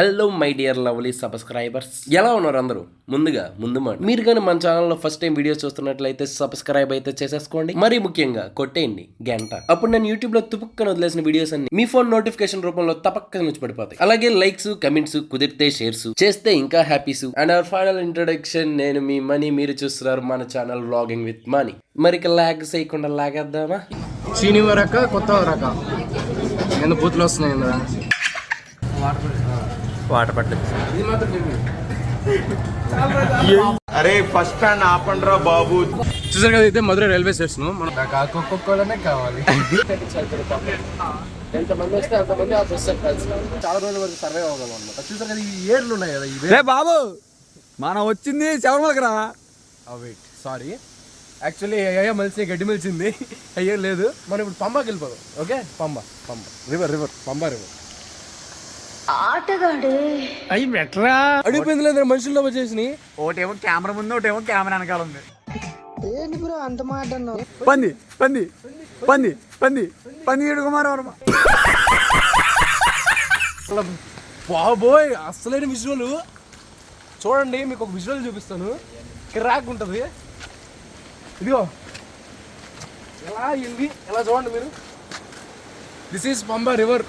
Hello my dear lovely subscribers ఎలా ఉన్నారు అందరూ? ముందుగా ముందు మాట. మీరు కానీ మన ఛానల్లో ఫస్ట్ టైం వీడియోస్ చూస్తున్నట్లయితే సబ్స్క్రైబ్ అయితే చేసేసుకోండి. మరీ ముఖ్యంగా కొట్టేయండి గంట. అప్పుడు నేను యూట్యూబ్లో లో వదిలేసిన వీడియోస్ అన్ని మీ ఫోన్ నోటిఫికేషన్ రూపంలో తపక్క నుంచి పడిపోతాయి. అలాగే లైక్స్ కమెంట్స్ కుదిరితే షేర్స్ చేస్తే ఇంకా happies and our final introduction నేను మీ మనీ మీరు చూస్తున్నారు మన ఛానల్ వ్లాగింగ్ విత్ మనీ మరి ఇక లాగ్ చేయకుండా లాగేద్దామా? చీని రక కొత్త రక నేను బూతులు వస్తున్నాయి వాటర్ పట్టలేదు ఇది మాత్రం చెప్పు. అరే ఫస్ట్ స్టాండ్ ఆపండ్రా బాబు. చూసారు కదా అయితే మధురై రైల్వే స్టేషన్. మనం కావాలి ఎంతమంది వస్తే అంతమంది ఆ బస్ ఎక్కాల్సి చాలా రోజుల వరకు సర్వే అవ్వగలం అనమాట చూసారు కదా ఈ ఏర్లు ఉన్నాయి కదా ఇవే బాబు మనం వచ్చింది శబరిమలకి రా. వెయిట్ సారీ యాక్చువల్లీ అయ్యా మలిసి గడ్డి మలిచింది అయ్యే లేదు. మనం ఇప్పుడు పంబాకి వెళ్ళిపోదాం. Okay Pamba Pamba. River river Pamba river అయ్యి బెటరా. అడిగిపోయింది లేదు మనుషుల్లో వచ్చేసి ఒకటేమో కెమెరా ముందు ఒకటేమో కెమెరా వెనకాల ఉంది. పంది పంది పంది పంది పంది ఏడు కుమారవర్మ బాబోయ్ అసలైన విజువల్. చూడండి మీకు ఒక విజువల్ చూపిస్తాను. కిరాక్ ఉంటుంది. ఇదిగో. ఎలా అయింది ఎలా చూడండి మీరు? దిస్ ఈజ్ పంబా రివర్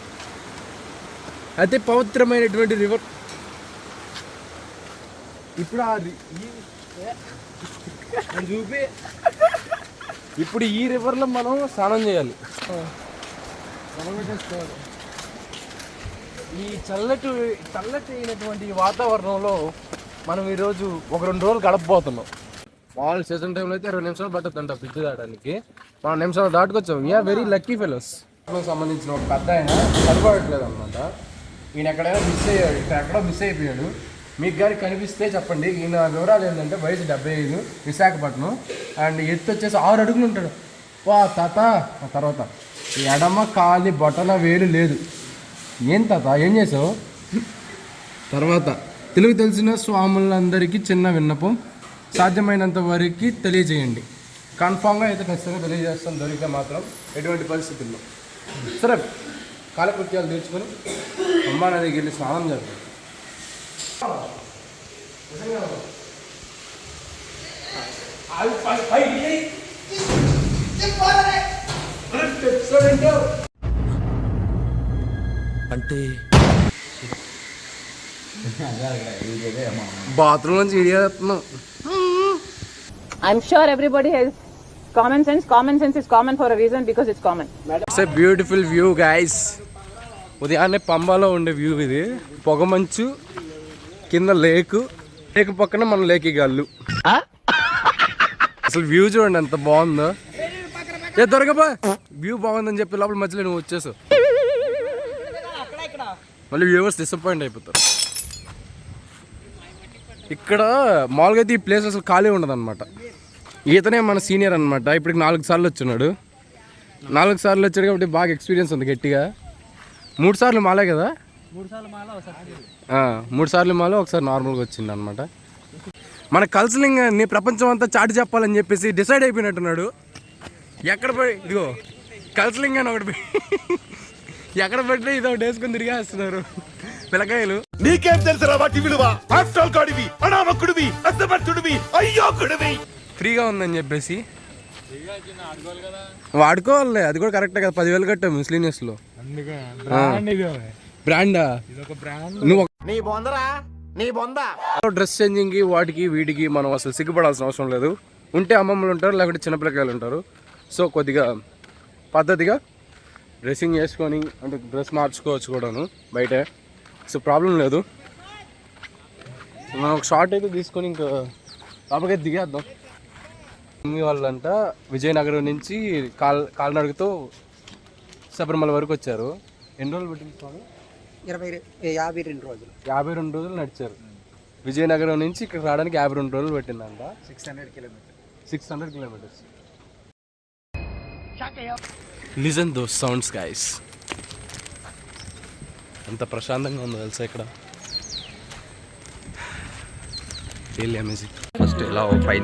అతి పవిత్రమైనటువంటి రివర్ ఇప్పుడు ఆ చూపి. ఇప్పుడు ఈ రివర్లో మనం స్నానం చేయాలి. ఈ చల్లటి చల్లటి అయినటువంటి వాతావరణంలో మనం ఈరోజు ఒక రెండు రోజులు గడపబోతున్నాం. మామూలు సీజన్ టైంలో అయితే ఇరవై నిమిషాలు పట్టుతుంట బ్రిడ్జ్ దాటడానికి మనం నిమిషాలు దాటుకొచ్చాం. యా వెరీ లక్కీ ఫెలోస్ సంబంధించిన ఒక పెద్ద ఆయన సరిపడట్లేదు అనమాట ఈయన ఎక్కడైనా మిస్ అయ్యాడు ఇక్కడ ఎక్కడో మిస్ అయిపోయాడు. మీకు కానీ కనిపిస్తే చెప్పండి. ఈయన వివరాలు ఏంటంటే వయసు డెబ్బై ఐదు విశాఖపట్నం. అండ్ ఎత్తు వచ్చేసి ఆరు అడుగులు ఉంటాడు. వా తాత. ఆ తర్వాత ఎడమ కాలి బొటన వేలు లేదు. ఏం తాత ఏం చేసావు? తర్వాత తెలుగు తెలిసిన స్వాములందరికీ చిన్న విన్నపం. సాధ్యమైనంత వరకు తెలియజేయండి. కన్ఫామ్గా అయితే ఖచ్చితంగా తెలియజేస్తాం దొరికితే మాత్రం ఎటువంటి పరిస్థితుల్లో. సరే కాలకృత్యాలు తీర్చుకొని అమ్మా నదికి వెళ్ళి స్నానం చేద్దాం. బాత్రూమ్ నుంచి I'm sure everybody has common sense common sense is common for reason because it's common it's a beautiful view guys ఉదయాన్నే పంబాలో ఉండే వ్యూ ఇది. పొగమంచు కింద లేకు. లేక్ పక్కన మన లేకి గల్లు. అసలు వ్యూ చూడండి ఎంత బాగుందో. ఏ దొరకబా. వ్యూ బాగుందని చెప్పి లోపల మధ్యలో నువ్వు వచ్చేసావు. మళ్ళీ వ్యూవర్స్ డిసప్పాయింట్ అయిపోతారు. ఇక్కడ మామూలుగా అయితే ఈ ప్లేస్ అసలు ఖాళీ ఉండదు అనమాట ఈతనే మన సీనియర్ అనమాట ఇప్పటికి నాలుగు సార్లు వచ్చున్నాడు. నాలుగు సార్లు వచ్చాడు కాబట్టి బాగా ఎక్స్పీరియన్స్ ఉంది గట్టిగా. మూడు సార్లు మాలే కదా? ఆ, మూడు సార్లు మాలో ఒకసారి నార్మల్గా వచ్చింది అనమాట మన కల్చలింగ్ని ప్రపంచం అంతా చాటి చెప్పాలని చెప్పేసి డిసైడ్ అయిపోయినట్టున్నాడు. ఎక్కడ పోయి ఇదిగో కల్చలింగ్ అని ఒకటి ఎక్కడ పెట్టినా ఇది ఒకటి వేసుకొని తిరిగేస్తున్నారు పిల్లకాయలు. నీకేం తెలుసురా వాటి విలువ? హాస్టల్ కాడివి అనామకుడివి అసమర్థుడివి అయ్యోకుడివి. ఫ్రీగా ఉందని చెప్పేసి. వాడుకోవాలి అది కూడా కరెక్టే కదా పదివేలు కట్టాము మిస్లీనియస్లో బ్రాండా నువ్వు నీ బొందరా? నీ బొంద? డ్రెస్ చేంజింగ్కి వాటికి వీటికి మనం అసలు సిగ్గుపడాల్సిన అవసరం లేదు. ఉంటే అమ్మమ్మలు ఉంటారు లేకపోతే చిన్నపిల్లకాయలు ఉంటారు. సో కొద్దిగా పద్ధతిగా డ్రెస్సింగ్ చేసుకొని అంటే డ్రెస్ మార్చుకోవచ్చు కూడాను బయట. సో ప్రాబ్లం లేదు. మనం ఒక షార్ట్ అయితే తీసుకొని ఇంకా లోపలికి దిగేద్దాం. మమ్మీ వాళ్ళంట విజయనగరం నుంచి కాల్ కాలినడకతో శబరిమల వరకు వచ్చారు. ఎన్ని రోజులు పెట్టింది స్వామి? ఇరవై యాభై రెండు రోజులు. యాభై రెండు రోజులు నడిచారు. విజయనగరం నుంచి ఇక్కడ రావడానికి యాభై రెండు రోజులు పెట్టిందంట. Six hundred kilometre six hundred kilometres listen though sounds guys ఎంత ప్రశాంతంగా ఉందో తెలుసా ఇక్కడ? రియల్లీ అమేజింగ్ ఫస్ట్ ఇలా పైన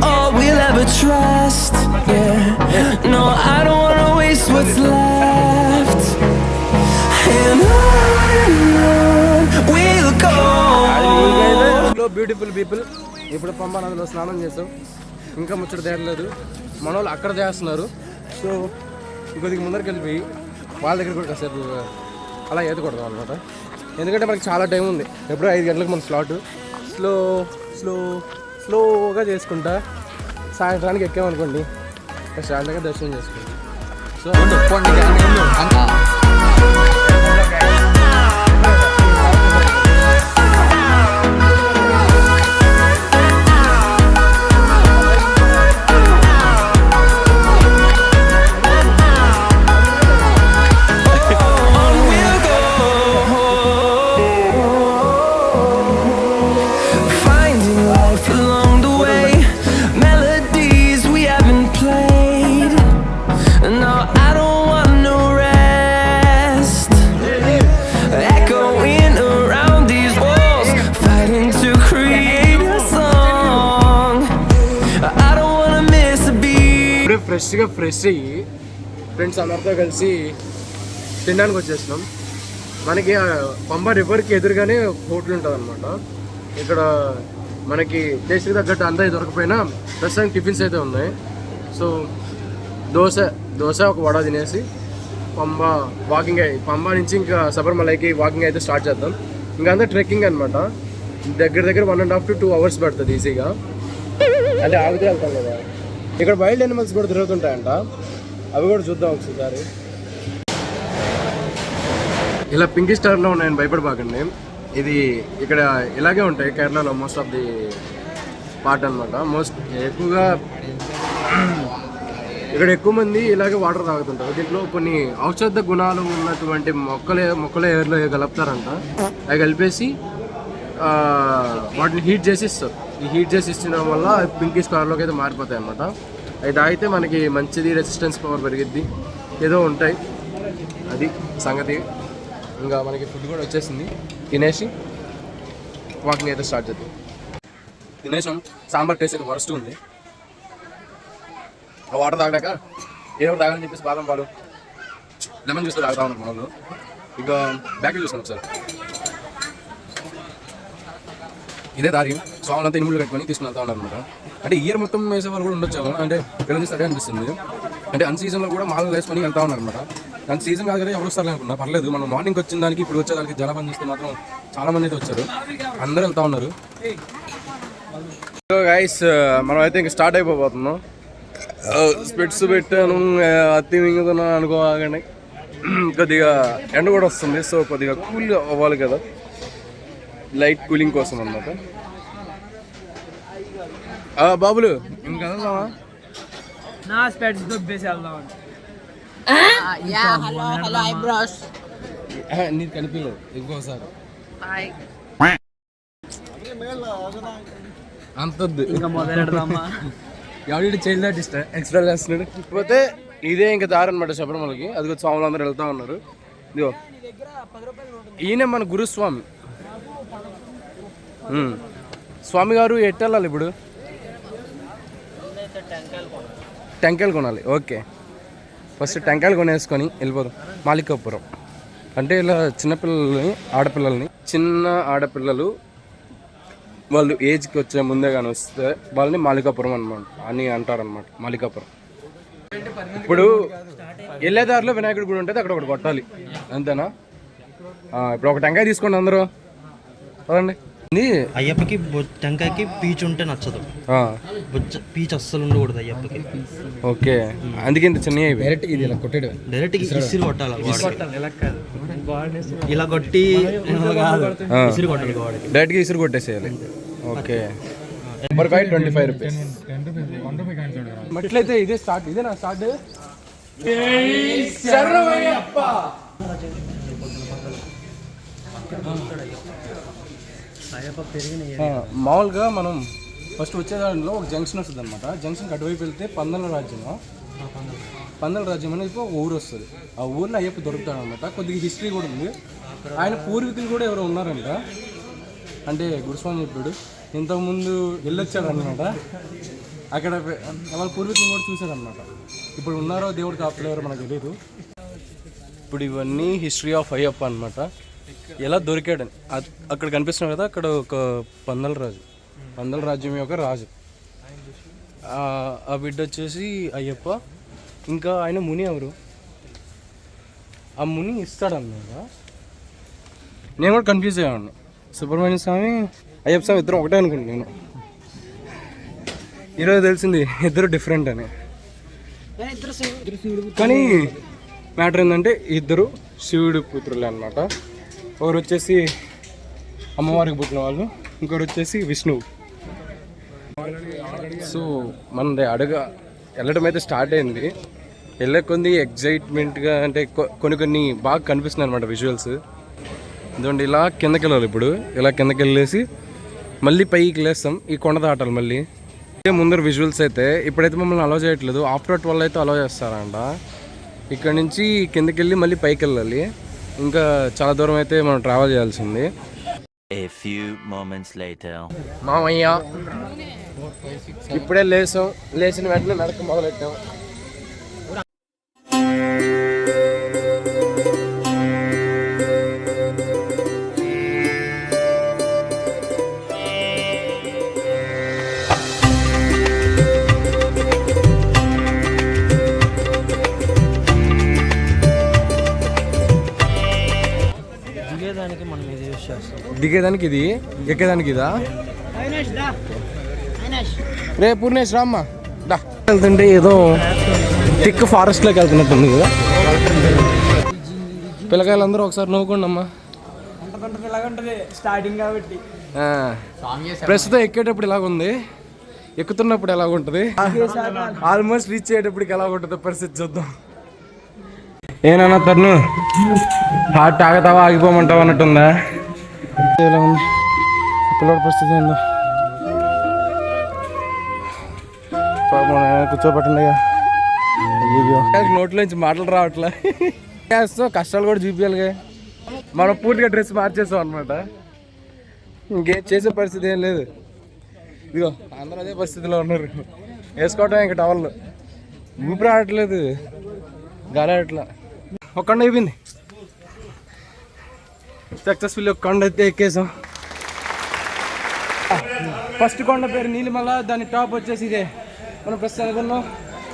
hello beautiful people ఇప్పుడు పంబా నదిలో స్నానం చేసాం ఇంకా ముచ్చట తేరలేదు మన వాళ్ళు అక్కడ చేస్తున్నారు సో ఇంకొద్దిగా ముందరికి వెళ్ళిపోయి వాళ్ళ దగ్గర కూడా కాసేపు అలా ఈత అనమాట ఎందుకంటే మనకి చాలా టైం ఉంది. ఎప్పుడో ఐదు గంటలకు మన స్లాట్ స్లో స్లో స్లోగా చేసుకుంటా. సాయంత్రానికి ఎక్కామనుకోండి. ప్రశాంతంగా దర్శనం చేసుకోండి. సో ఫ్రెష్గా ఫ్రెష్ అయ్యి ఫ్రెండ్స్ అందరితో కలిసి తినడానికి వచ్చేసినాం. మనకి పంబ రివర్కి ఎదురుగానే హోటల్ ఉంటుంది అనమాట ఇక్కడ మనకి టేస్ట్కి తగ్గట్టు అంతా దొరకపోయినా ప్రస్తుతానికి టిఫిన్స్ అయితే ఉన్నాయి. సో దోశ దోశ ఒక వడ తినేసి పంబ వాకింగ్ అయ్యి పంబ నుంచి ఇంకా శబరిమలైకి వాకింగ్ అయితే స్టార్ట్ చేద్దాం. ఇంకా అంతా ట్రెక్కింగ్ అనమాట దగ్గర దగ్గర one and half two two hours పడుతుంది ఈజీగా అంటే ఆగితే వెళ్తాం కదా. ఇక్కడ వైల్డ్ యానిమల్స్ కూడా తిరుగుతుంటాయంట అవి కూడా చూద్దాం ఒకసారి. ఇలా పింక్ స్టార్లో ఉన్నాయని భయపడబాకండి. ఇది ఇక్కడ ఇలాగే ఉంటాయి కేరళలో మోస్ట్ ఆఫ్ ది పార్ట్ అనమాట మోస్ట్ ఎక్కువగా ఇక్కడ ఎక్కువ మంది ఇలాగే వాటర్ తాగుతుంటారు. దీంట్లో కొన్ని ఔషధ గుణాలు ఉన్నటువంటి మొక్కలే మొక్కల ఏర్లో కలుపుతారంట అవి కలిపేసి వాటిని హీట్ చేసి ఇస్తారు ఈ హీట్ చేసి ఇచ్చడం వల్ల పింకిష్ కలర్లోకి అయితే మారిపోతాయి అనమాట అవి తాగితే మనకి మంచిది రెసిస్టెన్స్ పవర్ పెరిగిద్ది. ఏదో ఉంటాయి. అది సంగతి. ఇంకా మనకి ఫుడ్ కూడా వచ్చేసింది. తినేసి వాకింగ్ అయితే స్టార్ట్ చేద్దాం. తినేసాం. సాంబార్ టేస్ట్ అయితే వరస్ట్ ఉంది. ఆ వాటర్ తాగాక ఏదో తాగాలని చెప్పేసి బాదం పాలు లెమన్ జ్యూస్ తాగుతా ఉన్నాం మనలో ఇంకా బ్యాక్ చూస్తాం సార్. ఇదే దారి స్వాములంతా ఇనుములు కట్టుకొని తీసుకుని వెళ్తా ఉన్నారు అనమాట అంటే ఇయర్ మొత్తం వేసే వాళ్ళు కూడా ఉండొచ్చు అంటే పిల్లలు అనిపిస్తుంది. అంటే అన్ సీజన్లో కూడా మాలలు వేసుకొని వెళ్తా ఉన్నారు అనమాట దాని సీజన్ కాదు కదా ఎవరు వస్తారు అనుకున్నా పర్లేదు. మనం మార్నింగ్ వచ్చిన దానికి ఇప్పుడు వచ్చేదానికి జలపని చూస్తే మాత్రం చాలా మంది అయితే వచ్చారు. అందరూ వెళ్తా ఉన్నారు. గైస్ uh, మనం అయితే ఇంకా స్టార్ట్ అయిపోతున్నాం స్పెట్స్ uh, పెట్టాను uh, అత్తి మింగుతున్నాను అనుకోగానే కొద్దిగా ఎండ కూడా వస్తుంది సో కొద్దిగా కూల్ అవ్వాలి కదా. లైట్ కూలింగ్ కోసం అన్నమాట. బాబులు ఇంకా నా స్పెట్స్ దొబ్బేసి వెళ్దాం ఆహా, నీకు కనిపించలేదు ఇంకోసారి అంతద్దు. ఇంకా మొదలెడదామా? ఎవరి చైల్డ్ ఆర్టిస్ట్ ఎక్స్ట్రా చేస్తున్నాడు కాకపోతే ఇదే ఇంకా దారి అనమాట శబరిమలకి. అది స్వాములు అందరూ వెళ్తా ఉన్నారు. ఇదిగో. ఈయన మన గురుస్వామి. స్వామి గారు ఎట్టు వెళ్ళాలి ఇప్పుడు? టెంకాయలు కొనాలి. ఓకే. ఫస్ట్ టెంకాయలు కొనేసుకొని వెళ్ళిపోదాం. మాలికాపురం. అంటే ఇలా చిన్నపిల్లల్ని ఆడపిల్లల్ని చిన్న ఆడపిల్లలు వాళ్ళు ఏజ్కి వచ్చే ముందే కానీ వస్తే వాళ్ళని మాలికాపురం అనమాట అని అంటారనమాట మాలికాపురం. ఇప్పుడు వెళ్ళే దారిలో వినాయకుడి గుడి ఉంటుంది అక్కడ ఒకటి కొట్టాలి. అంతేనా? ఇప్పుడు ఒక టెంకాయ తీసుకోండి అందరూ. పదండి. ఇది అయ్యప్పకి బొ- టెంకాయకి పీచు ఉంటే నచ్చదు. ఆ, బొచ్చ పీచు అస్సలు ఉండకూడదు అయ్యప్పకి. ఓకే. అందుకే ఇంత చిన్న డైరెక్ట్ ఇది ఇలా కొట్టాడు డైరెక్ట్ ఇసిరి కొట్టాలి. ఇలా కొట్టి ఇసిరి కొట్టాలి? వాడికి డైరెక్ట్గా ఇసురు కొట్టేసేయాలి. Okay. Number five twenty five rupees మట్లయితే ఇదే స్టార్ట్ ఇదే నా స్టార్ట్ మామూలుగా మనం ఫస్ట్ వచ్చే దాంట్లో ఒక జంక్షన్ వస్తుంది అనమాట జంక్షన్కి అటువైపు వెళ్తే పందల రాజ్యం పందల. రాజ్యం అనేది ఒక ఊరు వస్తుంది. ఆ ఊర్లో అయ్యప్ప దొరుకుతాడు అనమాట కొద్దిగా హిస్టరీ కూడా ఉంది. ఆయన పూర్వీకులు కూడా ఎవరో ఉన్నారంట. అంటే గురుస్వామి చెప్పాడు ఇంతకుముందు వెళ్ళొచ్చాడు అనమాట అక్కడ వాళ్ళ పూర్వీకులు కూడా చూశాడు అనమాట ఇప్పుడు ఉన్నారో దేవుడు కాపులేరో మనకు తెలియదు ఇప్పుడు ఇవన్నీ హిస్టరీ ఆఫ్ అయ్యప్ప అనమాట ఎలా దొరికాడని? అక్కడ కనిపిస్తున్నాడు కదా అక్కడ ఒక పందల రాజు. పందల రాజ్యం యొక్క రాజు. ఆ- బిడ్డ వచ్చేసి అయ్యప్ప. ఇంకా ఆయన ముని ఎవరు? ఆ ముని ఇస్తాడన్నమాట. నేను కూడా కన్ఫ్యూజ్ అయ్యాను సుబ్రహ్మణ్య స్వామి అయ్యప్ప స్వామి ఇద్దరు ఒకటే అనుకుంటున్నాను ఈరోజు తెలిసింది ఇద్దరు డిఫరెంట్ అని. కానీ మ్యాటర్ ఏంటంటే ఇద్దరు శివుడి పుత్రులే అనమాట ఒకరు వచ్చేసి అమ్మవారికి పుట్టిన వాళ్ళు ఇంకొకరు వచ్చేసి విష్ణువు. సో మనది అడగ వెళ్ళడం అయితే స్టార్ట్ అయింది. వెళ్ళే కొద్ది ఎగ్జైట్మెంట్గా అంటే కొ- కొన్ని కొన్ని బాగా కనిపిస్తున్నాయి అనమాట విజువల్స్ ఎందుకంటే ఇలా కిందకి వెళ్ళాలి ఇప్పుడు. ఇలా కిందకి వెళ్ళేసి మళ్ళీ పైకి లేస్తాం. ఈ కొండ దాటాలి మళ్ళీ. ఇదే ముందర విజువల్స్ అయితే ఇప్పుడైతే మమ్మల్ని అలో చేయట్లేదు. ఆఫ్టర్ ట్వెల్వ్ అయితే అలో చేస్తారంట. ఇక్కడ నుంచి కిందకి వెళ్ళి మళ్ళీ పైకి వెళ్ళాలి ఇంకా చాలా దూరం అయితే మనం ట్రావెల్ చేయాల్సింది. A few moments later. మామయ్య ఇప్పుడే లేసాం. లేచిన వెంటనే నడక మొదలెట్టాం. దిగేదానికి ఇది? ఎక్కేదానికి ఇదా? రే పూర్ణేష్ రామ్మ. దా. వెళ్తుంటే ఏదో టిక్ ఫారెస్ట్లోకి వెళ్తున్నట్టుంది కదా. పిల్లకాయలందరూ ఒకసారి నవ్వుకోండి అమ్మా స్టార్టింగ్ కాబట్టి. ప్రస్తుతం ఎక్కేటప్పుడు ఇలాగుంది ఎక్కుతున్నప్పుడు ఎలా ఉంటుంది? ఆల్మోస్ట్ రీచ్ అయ్యేటప్పటికి ఎలా ఉంటుందో పరిస్థితి చూద్దాం. ఏనన్నా తరుణ్ హార్ట్ ఆగతావా ఆగిపోమంటావా అన్నట్టుందా? ఎలా ఉంది పిల్లడి పరిస్థితి ఏందో? పాపం నాయనా, కూర్చోబెట్టండి నోట్లోంచి మాటలు రావట్లే. చేస్తాం కష్టాలు కూడా చూపించాలిగా మనం పూర్తిగా డ్రెస్ మార్చేసాం అనమాట ఇంకేం చేసే పరిస్థితి ఏం లేదు. ఇదిగో అందరూ అదే పరిస్థితిలో ఉన్నారు. వేసుకోవటం ఇంకా టవల్. ఊపిరి ఆడట్లేదు. గాలి ఆడట్లా. ఒక అయిపోయింది. సక్సెస్ఫుల్ కొండ అయితే ఎక్కేసాం ఫస్ట్ కొండ పేరు నీలిమల దాని టాప్ వచ్చేసి ఇదే. మనం ప్రస్తుతానికి ఉన్నాం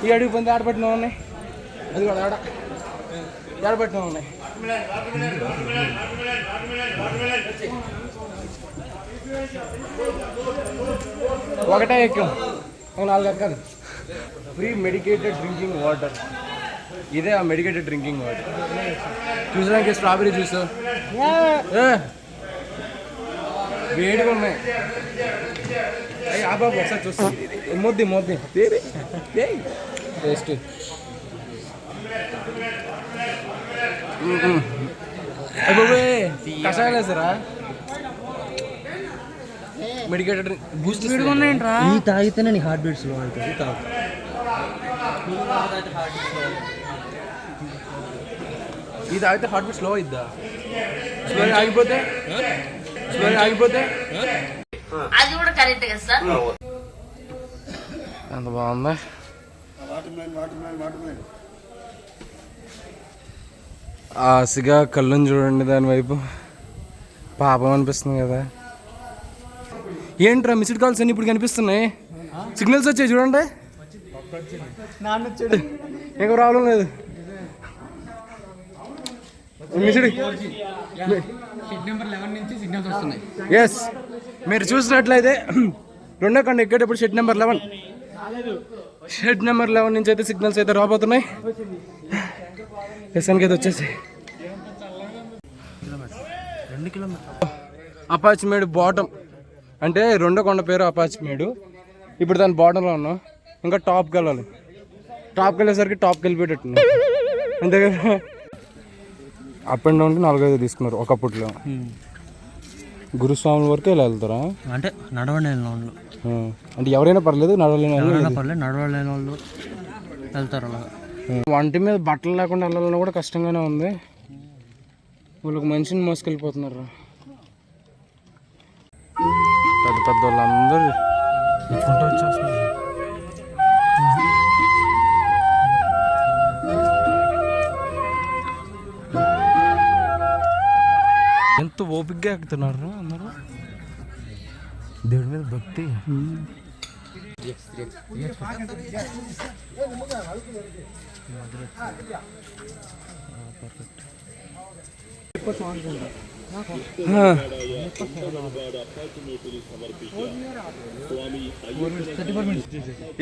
ఈ అడుగు పొంది ఆడబెట్టినా ఉన్నాయి. అది కూడా ఆడ ఆడబెట్టినా ఉన్నాయి. ఒకటే ఎక్కాం. ఒక నాలుగు ఎక్కాలి. Free medicated drinking water. ఇదే ఆ మెడికేటెడ్ డ్రింకింగ్ వాటర్ చూసడానికి స్ట్రాబెరీ జ్యూస్ వేడిగా ఉన్నాయి. ఆ బాబు ఒకసారి చూస్తాం. మోద్ది మోద్ది. టేస్ట్ కషాయాలు వేసారా? మెడికేటెడ్ బూస్ట్ ఈ తాగితేనే నీ హార్ట్ బీట్ స్లో అవుతుంది. తాగు. ఇది తాగితే హార్ట్ బీట్ స్లో అయిద్దా? స్లో ఆగిపోతే? స్లో ఆగిపోతే? అది కూడా కరెక్ట్ కదా సార్ ఎంత బాగుందా? ఆశగా కళ్ళని చూడండి దాని వైపు. పాపం అనిపిస్తుంది కదా. ఏంట్రా మిస్డ్ కాల్స్ అన్ని ఇప్పుడు కనిపిస్తున్నాయి సిగ్నల్స్ వచ్చాయి చూడండి. ఇంకా ప్రాబ్లం లేదు. మిస్డ్ ఎస్ మీరు చూసినట్లయితే రెండో కండ ఎక్కేటప్పుడు shed number eleven shed number eleven నుంచి అయితే సిగ్నల్స్ అయితే రాబోతున్నాయి. ఎస్ఎన్కి అయితే వచ్చేసి. అపాచిమేడు బాటమ్ అంటే రెండో కొండ పేరు అపాచిమేడు. ఇప్పుడు దాని బాటంలో ఉన్నాం. ఇంకా టాప్కి వెళ్ళాలి. టాప్కి వెళ్ళేసరికి టాప్కి వెళ్ళిపోయేటట్టు అంతే కదా? అప్ అండ్ డౌన్కి నాలుగైదు తీసుకున్నారు ఒకప్పట్లో. గురుస్వాముల వరకు ఇలా వెళ్తారా? అంటే నడవండి వెళ్ళిన వాళ్ళు అంటే ఎవరైనా పర్లేదు నడవలేని వాళ్ళు ఎవరైనా పర్లేదు నడవలేని వాళ్ళు వెళ్తారు అలాగా. వంటి మీద బట్టలు లేకుండా వెళ్ళాలన్నా కూడా కష్టంగానే ఉంది. వీళ్ళకి మనిషిని మోసుకెళ్ళిపోతున్నారు పెద్ద పెద్ద వాళ్ళందరూ ఫోటో వచ్చేస్తున్నారు. ఎంత ఓపికగా ఎక్కుతున్నారు అందరూ? దేవుడి మీద భక్తి.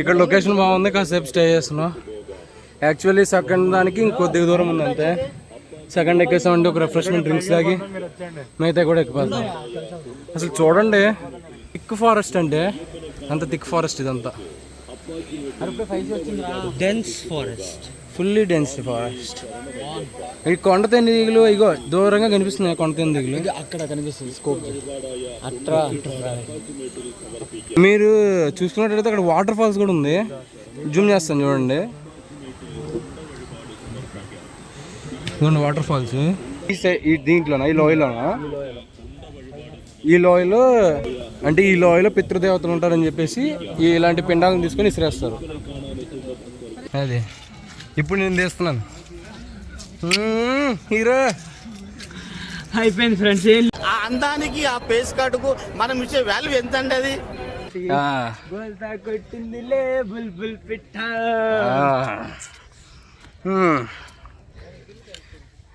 ఇక్కడ లొకేషన్ బాగుంది కాసేపు స్టే చేస్తున్నాం. యాక్చువల్లీ సెకండ్ దానికి ఇంకొద్దిగా దూరం ఉంది అంతే సెకండ్ ఎక్కేసామంటే ఒక రిఫ్రెష్మెంట్ డ్రింక్స్ తాగి మిగతా కూడా ఎక్కిపోతాం అసలు చూడండి థిక్ ఫారెస్ట్ అంటే అంత థిక్ ఫారెస్ట్ ఇదంతా. Dense forest fully dense forest ఈ కొండ తెందిగులు ఇగో దూరంగా కనిపిస్తున్నాయి కొండ తెందిగులు అక్కడ కనిపిస్తుంది స్కోప్ అట్రా మీరు చూసుకున్నట్టయితే అక్కడ వాటర్ ఫాల్స్ కూడా ఉంది. జూమ్ చేస్తాను చూడండి. ఇదిగోండి వాటర్ ఫాల్స్ ఈ దీంట్లోనా? ఈ లోయలోనా? ఈ లోయలో అంటే ఈ లోయలో పితృదేవతలు ఉంటారని చెప్పేసి ఈ ఇలాంటి పిండాలను తీసుకొని ఇసిరేస్తారు. అదే. ఇప్పుడు నేను తీస్తున్నాను. హీరో. అయిపోయింది ఫ్రెండ్స్ ఏం ఆ అందానికి ఆ పేస్ కార్డుకు మనం ఇచ్చే వాల్యూ ఎంత అండి అది కొట్టింది లే బుల్బుల్ పిట్ట.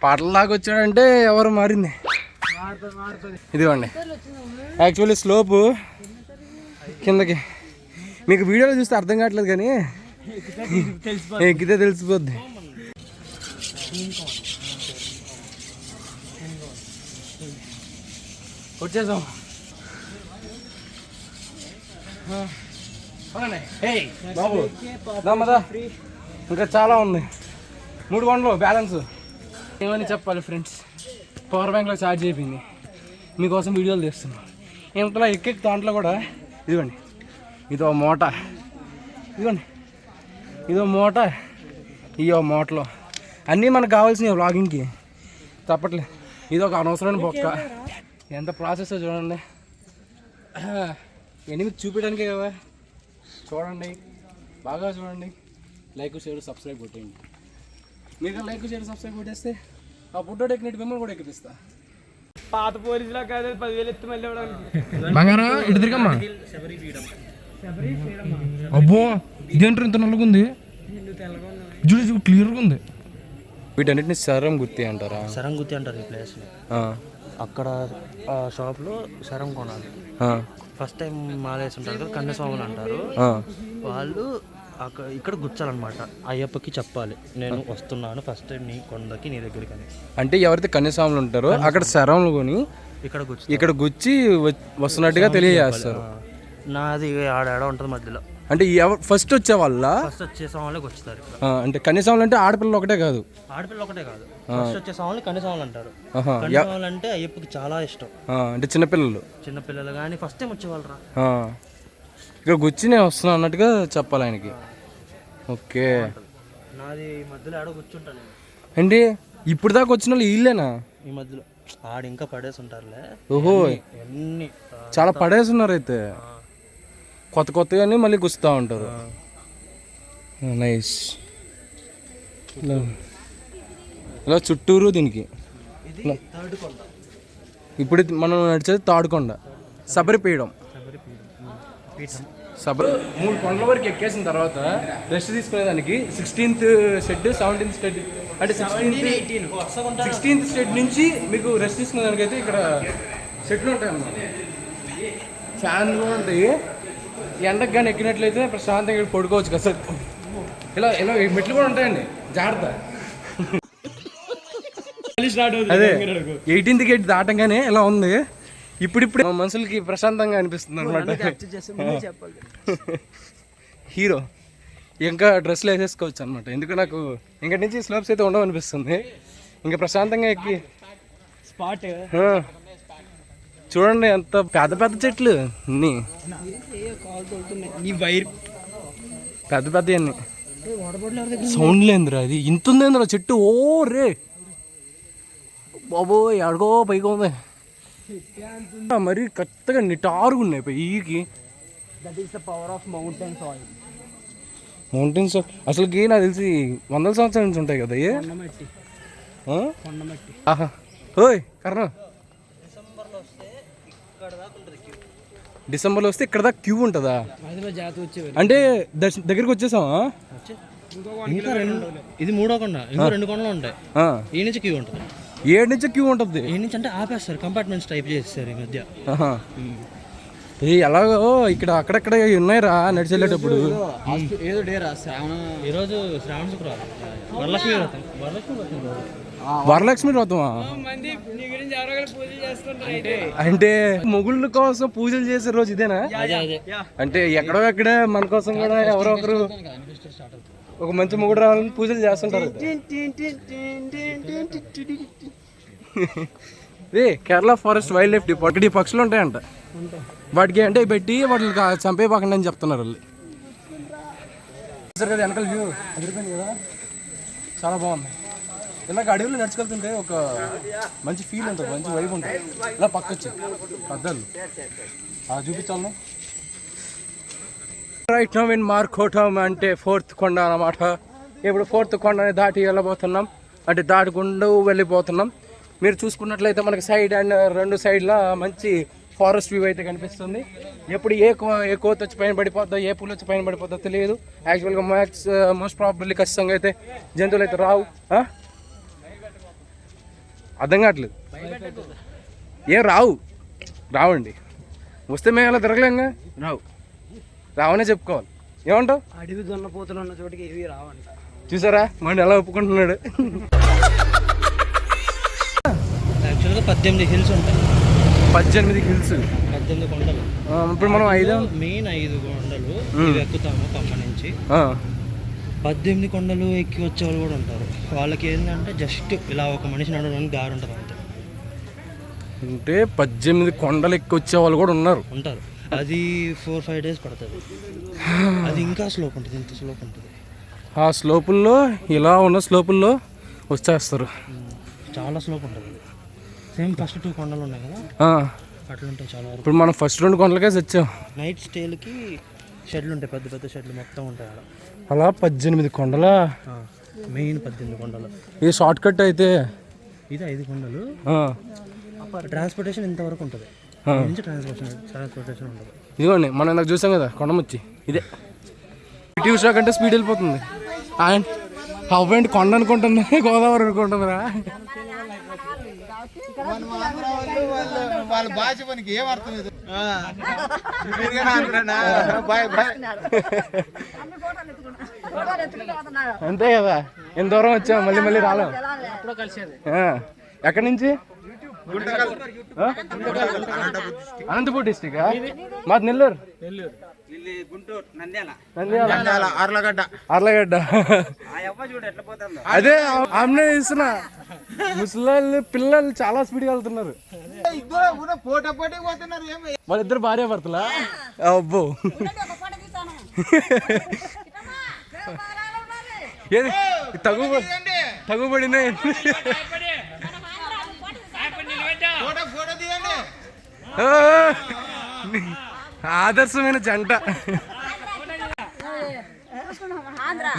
పాటలు దాకా వచ్చాడంటే ఎవరు మారింది? ఇదిగోండి. యాక్చువల్లీ స్లోపు కిందకి. మీకు వీడియోలో చూస్తే అర్థం కావట్లేదు కానీ ఎక్కితే తెలిసిపోద్ది. వచ్చేసాం. బాబు ఇంకా చాలా ఉంది. మూడు కొండలు బ్యాలెన్స్. ఏమని చెప్పాలి ఫ్రెండ్స్ పవర్ బ్యాంక్లో ఛార్జ్ అయిపోయింది. మీకోసం వీడియోలు తీస్తున్నాం. ఇంతలో ఎక్కెక్కి దాంట్లో కూడా ఇదిగోండి. ఇదో మూట. ఇదిగోండి. ఇదో మూట. ఇయో మూటలో. అన్నీ మనకు కావాల్సినవి వ్లాగింగ్కి తప్పట్లేదు ఇది ఒక అనవసరమైన బొక్క. ఎంత ప్రాసెస్ చూడండి. ఇవన్నీ మీకు చూపించడానికే కదా. చూడండి. బాగా చూడండి. లైక్ షేర్ సబ్స్క్రైబ్ కొట్టేయండి. మీరు లైక్ షేర్ సబ్స్క్రైబ్ కొట్టేస్తే ఆ ఫోటో టెక్నిక్ మిమ్మల్ని కూడా ఎక్కిపిస్తా. పాత పోలీసులో కాదు పదివేలు ఎత్తి మళ్ళీ బంగారా ఇటు తిరిగమ్మా. అబ్బో ఇదేంటారు ఇంత నల్లగుంది చూడు చూడు క్లియర్గా ఉంది. వీటన్నిటిని సరం గుర్తి అంటారా? సరంగుతి అంటారు ఈ ప్లేస్ అక్కడ ఆ షాప్లో సరం కొనాలి. ఫస్ట్ టైం మాలేసి ఉంటారు కదా కన్యస్వాములు అంటారు. వాళ్ళు ఇక్కడ గుచ్చాలన్నమాట అయ్యప్పకి చెప్పాలి. నేను వస్తున్నాను ఫస్ట్ టైం నీ కొండకి నీ దగ్గరికి అని అంటే ఎవరైతే కన్యస్వాములు ఉంటారో అక్కడ శరంలు కొని ఇక్కడ గుచ్చి ఇక్కడ గుచ్చి వస్తున్నట్టుగా తెలియజేస్తారు. నాది ఆడాడ ఉంటుంది మధ్యలో. అంటే ఎవరు ఫస్ట్ వచ్చే వాళ్ళ? ఫస్ట్ వచ్చే ఇక్కడ. ఆ, అంటే కన్యస్వాములు అంటే ఆడపిల్లలు ఒకటే కాదు. ఆడపిల్ల ఒకటే కాదు. ఫస్ట్ వచ్చే సామాన్లు కన్యస్వాములు అంటారు. అంటే అయ్యప్పకి చాలా ఇష్టం. అంటే చిన్నపిల్లలు. చిన్నపిల్లలు కానీ ఫస్ట్ టైం వచ్చేవాళ్ళు రా. ఇక్కడ గుచ్చి నేను వస్తున్నా అన్నట్టుగా చెప్పాలి ఆయనకి. ఓకే. నాది ఈ మధ్యలో ఆడ కూర్చుంటాను నేను. అంటే ఇప్పుడు దాకా వచ్చిన వాళ్ళు వీళ్ళేనా ఈ మధ్యలో. ఆడ ఇంకా పడేసి ఉంటారులే ఓహో. ఎన్ని చాలా పడేస్తున్నారు అయితే కొత్త కొత్తగానే మళ్ళీ గుస్తా ఉంటారు. నైస్. ఇలా చుట్టూరు దీనికి. ఇప్పుడు మనం నడిచేది తాడుకొండ. సబరిపీయడం పీఠం. సబ మూడు కొండల వరకు ఎక్కేసిన తర్వాత రెస్ట్ తీసుకునేదానికి సిక్స్టీన్త్ షెడ్ సెవెంటీన్త్ షెడ్ అంటే సిక్స్టీన్త్ సిక్స్టీన్త్ షెడ్ నుంచి మీకు రెస్ట్ తీసుకునేదానికి అయితే ఇక్కడ షెడ్లు ఉంటాయి అన్నమాట ఫ్యాన్లు కూడా ఉంటాయి ఎండకు కానీ ఎక్కినట్లయితే ప్రశాంతంగా ఇక్కడ పడుకోవచ్చు కదా సార్. ఇలా ఇలా మెట్లు కూడా ఉంటాయండి. జాగ్రత్త. అదే ఎయిటీన్త్ గేట్ దాటంగానే ఇలా ఉంది. ఇప్పుడిప్పుడు మా మనుషులకి ప్రశాంతంగా అనిపిస్తుంది అనమాట హీరో. ఇంకా డ్రెస్లు వేసేసుకోవచ్చు అనమాట ఎందుకు నాకు ఇంకటి నుంచి స్లోప్స్ అయితే ఉండవు అనిపిస్తుంది ఇంకా ప్రశాంతంగా ఎక్కి. స్పాట్ చూడండి ఎంత పెద్ద పెద్ద చెట్లు. అన్ని నీ వైర్. పెద్ద పెద్ద అన్ని సౌండ్ లేదురా అది. ఇంత ఉందేంద్రా చెట్టు? ఓ రే. బాబో ఎడగో పైగా ఉంది. మరి కరెక్ట్గా నిటారుగా ఉన్నాయి పైకి that is the power of mountains oil mountains అసలుకి నాకు తెలిసి వందల సంవత్సరాల నుంచి ఉంటాయి కదా ఏ? కొండమట్టి. ఆ? కొండమట్టి. ఆహా. ఓయ్ కర్ణ డిసెంబర్లో వస్తే ఇక్కడ దాకా క్యూ ఉంటుందా? అంటే దగ్గరికి వచ్చేసామా ఇంకా రెండు ఇది మూడో కొండ. ఇంకో రెండు కొండలు ఉంటాయి. ఆ. ఈ నుంచి క్యూ ఉంటుంది. ఏడు నుంచి క్యూ ఉంటుంది ఈ నుంచి అంటే ఆపేస్తారు కంపార్ట్మెంట్స్ టైప్ చేస్తారు ఈ మధ్య ఎలాగో ఇక్కడ అక్కడక్కడ ఉన్నాయిరా నడిచెళ్ళేటప్పుడు ఏదో డేరా శ్రావణ ఈరోజు శ్రావణ శుక్రవారం వరలక్ష్మి వ్రతం వరలక్ష్మి వ్రతం ఈరోజు. వరలక్ష్మి వ్రతమా అంటే మొగుళ్ళ కోసం పూజలు చేసే రోజు ఇదేనా అంటే ఎక్కడో ఎక్కడే మన కోసం కూడా ఎవరో ఒకరు ఒక మంచి మొగుడు రావాలని పూజలు చేస్తుంటారు ఏ Kerala forest wild life depart ఇక్కడ ఈ పక్షులు ఉంటాయంట. వాటికి అంటే పెట్టి వాటిని కా- చంపేయబాకండి అని చెప్తున్నారు వాళ్ళు. కదా వెనకాల వ్యూ అదిరిపోయింది కదా? చాలా బాగుంది. ఇలాగ అడవిలో నడుచుకెళ్తుంటే ఒక మంచి ఫీల్ ఉంటుంది మంచి వైబ్ ఉంటుంది. ఇలా పక్క వచ్చి పెద్దలు చూపించాలను? రైట్ నో ఇన్ మార్కోటం అంటే ఫోర్త్ కొండ అన్నమాట. ఇప్పుడు ఫోర్త్ కొండని దాటి వెళ్ళబోతున్నాం. అంటే దాటుకుంటూ వెళ్ళిపోతున్నాం. మీరు చూసుకున్నట్లయితే మనకి సైడ్ అండ్ రెండు సైడ్ల మంచి ఫారెస్ట్ వ్యూ అయితే కనిపిస్తుంది. ఎప్పుడు ఏ కో- ఏ కోత వచ్చి పైన పడిపోద్దో ఏ పూలు వచ్చి పైన పడిపోద్దో తెలియదు. యాక్చువల్గా మ్యాక్స్ మోస్ట్ ప్రాబబ్లీ ఖచ్చితంగా అయితే జంతువులు అయితే రావు? అర్థం కావట్లేదు. ఏం రావు. రావండి. వస్తే మేము ఎలా తిరగలేంగా? రావు. రావనే చెప్పుకోవాలి. ఏమంటావు? అడవి దున్నపోతులు ఉన్న చోటికి ఏవి రావంట. చూసారా? మన ఎలా ఒప్పుకుంటున్నాడు? యాక్చువల్గా పద్దెనిమిది హిల్స్ ఉంటాయి. పద్దెనిమిది హిల్స్. పద్దెనిమిది కొండలు. ఇప్పుడు మనం ఐదు? మెయిన్ ఐదు కొండలు ఇవి ఎక్కుతాము పమ్మ నుంచి. పద్దెనిమిది కొండలు ఎక్కి వచ్చే వాళ్ళు కూడా ఉంటారు. వాళ్ళకి ఏంటంటే జస్ట్ ఇలా ఒక మనిషి నడవడానికి దారి ఉంటుంది అంతే. అంటే పద్దెనిమిది కొండలు ఎక్కి వచ్చే వాళ్ళు కూడా ఉన్నారు. ఉంటారు. అది ఫోర్ ఫైవ్ డేస్ పడుతుంది. అది ఇంకా స్లోప్ ఉంటుంది ఇంత స్లోప్ ఉంటుంది. ఆ స్లోపుల్లో ఇలా ఉన్న స్లోపుల్లో వచ్చేస్తారు. చాలా స్లోప్ ఉంటుంది. సేమ్ ఫస్ట్ టూ కొండలు ఉన్నాయి కదా? అట్లా ఉంటాయి చాలా వరకు. ఇప్పుడు మనం ఫస్ట్ రెండు కొండలకే వచ్చాం నైట్ స్టేలకి షెడ్లు ఉంటాయి పెద్ద పెద్ద షెడ్లు మొత్తం ఉంటాయి అక్కడ. అలా పద్దెనిమిది కొండలా? మెయిన్ పద్దెనిమిది కొండలు. ఈ షార్ట్ కట్ అయితే? ఇది ఐదు కొండలు. ట్రాన్స్పోర్టేషన్ ఇంతవరకు ఉంటుంది. నుంచి ట్రాన్స్పోర్టేషన్ ట్రాన్స్పోర్టేషన్ ఉంటుంది. ఇదిగోండి మనం ఇందాక చూసాం కదా కొండముచ్చి ఇదే. ఇటీవల షాక్ అంటే స్పీడ్ వెళ్ళిపోతుంది. అండ్ అవ్వండి కొండ అనుకుంటున్నా గోదావరి అనుకుంటుందిరా వాళ్ళ భాష మనకి ఏం అర్థం లేదు. Bye bye. అంతే కదా. ఎంత దూరం వచ్చాం మళ్ళీ మళ్ళీ రాలేం. ఎక్కడి నుంచి? అనంతపూర్ డిస్టిక్ మాది నెల్లూరు. నంద్యాల. అర్లగడ్డ. అర్లగడ్డ. అదే ఆమె ఇస్తున్నా ముసలి పిల్లలు చాలా వెళ్తున్నారు పోటీ పోతున్నారు ఏమి వాళ్ళిద్దరు భార్య భర్తలా? అబ్బో. ఏది? తగు తగుబడినాయి ఫోటో ఫోటో తీయండి ఆ, ఆదర్శమైన జంట.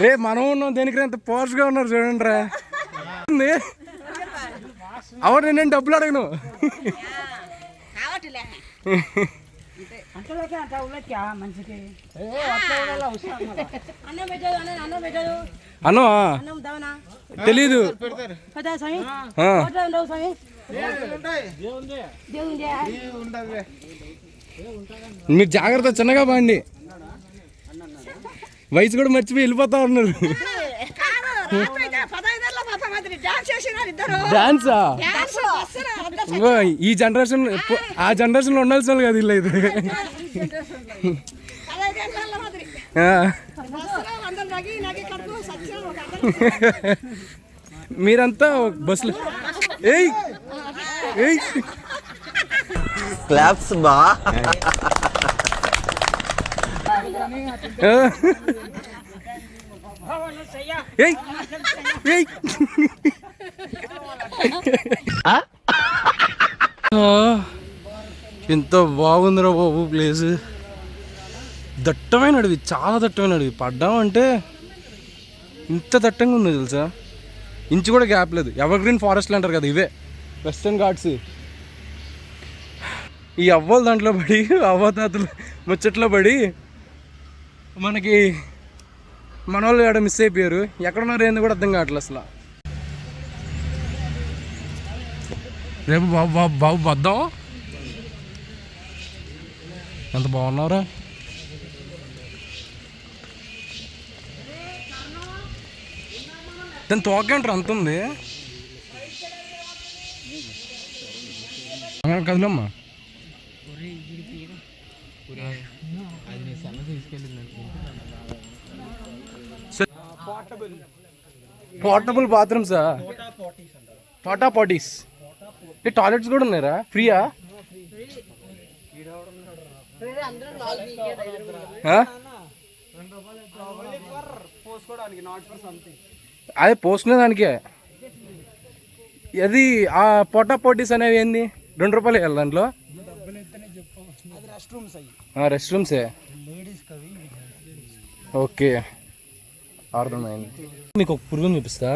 రే మనం ఉన్నాం దేనికి ఎంత పోస్ట్ ఉన్నారు చూడండి రా. అవును నేను డబ్బులు అడగను. అన్నో తెలీదు. మీరు జాగ్రత్త చిన్నగా బాండి వయసు కూడా మర్చిపోయి వెళ్ళిపోతా ఉన్నారు. డాన్సా ఈ జనరేషన్ ఆ జనరేషన్లో ఉండాల్సిన వాళ్ళు కదా వీళ్ళు అయితే. మీరంతా బస్సులు ఏయ్! ఏయ్! ఏయ్ ఆ, ఎంత బాగుందిరా బాబు ప్లేస్. దట్టమైన అడవి చాలా దట్టమైన అడవి. పడ్డామంటే ఇంత దట్టంగా ఉంది తెలుసా? ఇంచు కూడా గ్యాప్ లేదు. ఎవర్ గ్రీన్ ఫారెస్ట్లు అంటారు కదా ఇవే. వెస్టర్న్ ఘాట్స్ ఈ అవ్వలు దాంట్లో పడి అవ్వతాతలు ముచ్చట్లో పడి మనకి మన వాళ్ళు ఆడ మిస్ అయిపోయారు. ఎక్కడున్నారు ఏంది కూడా అర్థం కావట్లేదు అసలు. రేపు బాబు బాబు బాబు వద్దాం. ఎంత బాగున్నారా దాని తోకేంటారు అంత ఉంది? కదలమ్మా. పోర్టబుల్ బాత్రూమ్సా పోటా పాటీస్ ఈ టాయిలెట్స్ కూడా ఉన్నారా ఫ్రీయా? అదే పోసుకునే దానికే. అది ఆ పొటా పోటీస్ అనేవి ఏంది? రెండు రూపాయలు వేయాలి దాంట్లో? రెస్ట్ రూమ్సే ఓకే. అర్థమైంది. మీకు ఒక పురుగుని చూపిస్తా.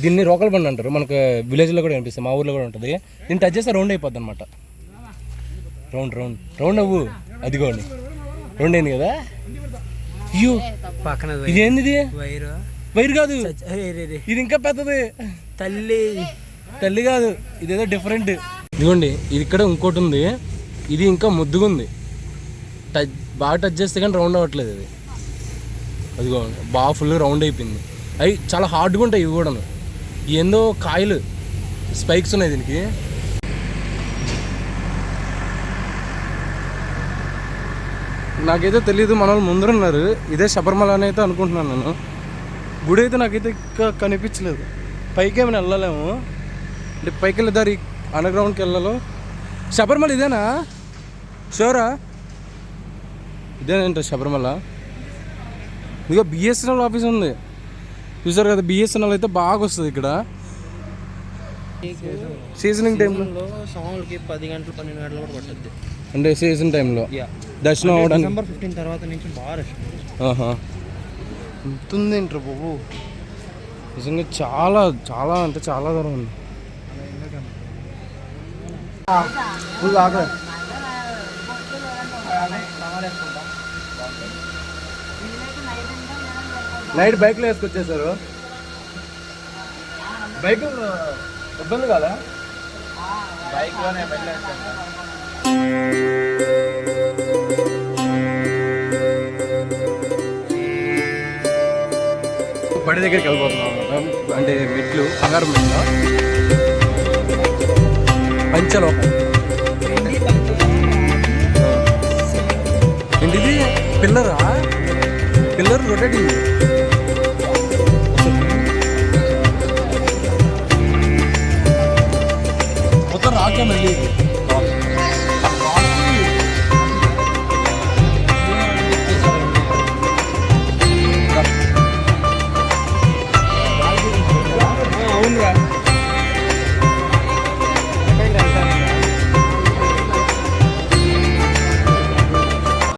దీన్ని రోకల్ బండి అంటారు. మనకు విలేజ్లో కూడా కనిపిస్తుంది మా ఊర్లో కూడా ఉంటుంది. దీన్ని టచ్ చేస్తే రౌండ్ అయిపోద్ది అనమాట రౌండ్ రౌండ్ రౌండ్ అవ్వు. అదిగోండి. రౌండ్ అయింది కదా? అయ్యో. పక్కన ఇదేంది ఇది వైరు. వైర్ కాదు. ఇది ఇంకా పెద్దది. తల్లి. తల్లి కాదు. ఇదేదో డిఫరెంట్ ఇదిగోండి. ఇది ఇక్కడ ఇంకోటి ఉంది. ఇది ఇంకా ముద్దుగుంది. టచ్ బాగా టచ్ చేస్తే కానీ రౌండ్ అవ్వట్లేదు ఇది. అదిగో బాగా ఫుల్ రౌండ్ అయిపోయింది. అవి చాలా హార్డ్గా ఉంటాయి ఇవి కూడాను. ఏందో కాయలు స్పైక్స్ ఉన్నాయి దీనికి. నాకైతే తెలియదు మన వాళ్ళు ముందరున్నారు ఇదే శబరిమల అని అయితే అనుకుంటున్నాను నేను. గుడి అయితే నాకైతే ఇంకా కనిపించలేదు. పైకి ఏమైనా వెళ్ళలేము. అంటే పైకి వెళ్ళే దారి అండర్గ్రౌండ్కి వెళ్ళాలో. శబరిమల ఇదేనా? షోరా? ఇదేనంట శబరిమల? ఇదిగో బిఎస్ఎన్ఎల్ ఆఫీస్ ఉంది. చూసారు కదా బిఎస్ఎన్ఎల్ అయితే బాగా వస్తుంది ఇక్కడ. సీజనింగ్ టైంలో సాంగ్లకి పది గంటలు పన్నెండు గంటలు కూడా పడుతుంది. అంటే సీజన్ టైంలో దర్శనం అవ్వడానికి. డిసెంబర్ ఫిఫ్టీన్ తర్వాత నుంచి బాగా రష్ ఆహా. ఎంతుందేంట్రా బాబు? నిజంగా చాలా చాలా అంటే చాలా దూరం ఉంది. ఫుల్ ఆకలి నైట్ బైక్లో వేసుకొచ్చేసారు బైక్ ఇబ్బంది కాదా? బైక్లోనే బడి దగ్గరికి వెళ్ళిపోతున్నాం అన్నమాట అంటే మెట్లు బంగారం మెట్లు. పంచలోకం. ఏంటిది? పిల్లరా? Pillar rotating. మొత్తం రాకే మళ్ళీ